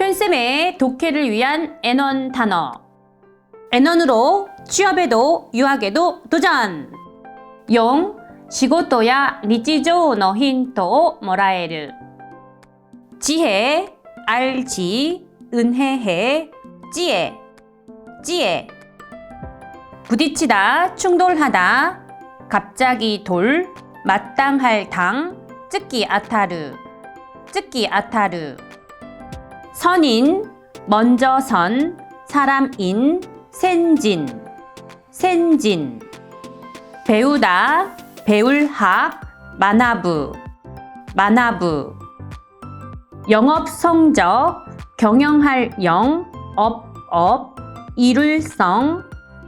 현쌤의 독해를 위한 N1 단어. N1으로 취업에도 유학에도 도전! 용, 仕事や日常のヒントをもらえる。 지혜, 알지, 은혜해, 지혜, 지혜. 부딪히다, 충돌하다, 갑자기 돌, 마땅할 당, 쯔끼 아타르, 쯔끼 아타르. 선인, 먼저 선, 사람인, 센진, 센진. 배우다, 배울 학, 만화부, 만화부. 영업 성적, 경영할 영, 업, 업, 이룰 성,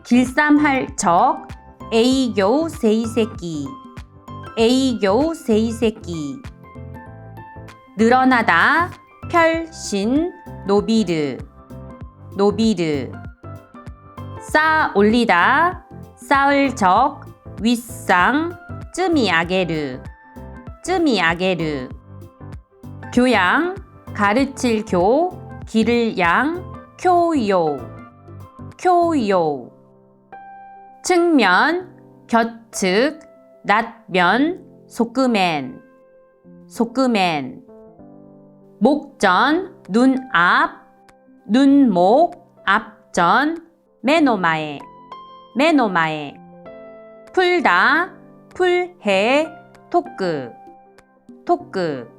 길쌈할 적, 에이교 세이새끼, 에이교 세이새끼. 늘어나다, 별신, 노비르, 노비르. 쌓아 올리다, 쌓을 적, 윗상, 쯔미 아게르, 쯔미 아게르. 교양, 가르칠 교, 기를 양, 교요, 교요. 측면, 곁측, 낫면, 속그맨, 속그맨. 목전, 눈앞, 눈목, 앞전, 메노마에, 메노마에. 풀다, 풀해, 토크, 토크.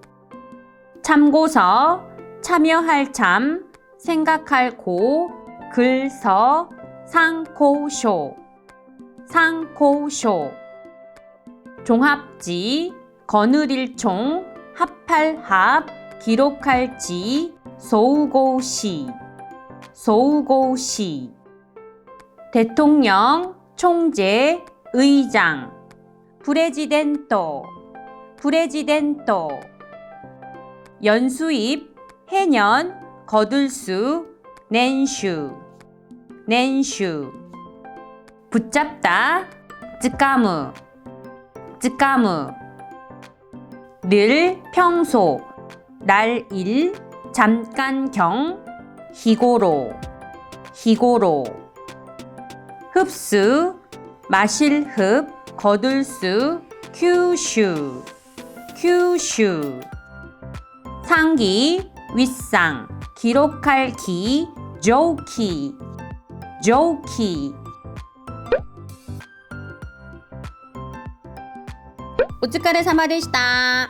참고서, 참여할 참, 생각할 고, 글서, 상코쇼, 상코쇼. 종합지, 거느릴 총, 합할 합, 기록할 지, 소우고시, 소우고시. 대통령, 총재, 의장, 프레지덴토, 프레지덴토. 연수입, 해년, 거둘수, 낸슈, 낸슈. 붙잡다, 쯔까무, 쯔까무. 늘, 평소, 날, 일, 잠깐경, 희고로, 희고로. 흡수, 마실 흡, 거둘 수, 큐슈, 큐슈. 상기, 윗상, 기록할 기, 조키, 조키. お疲れ様でした。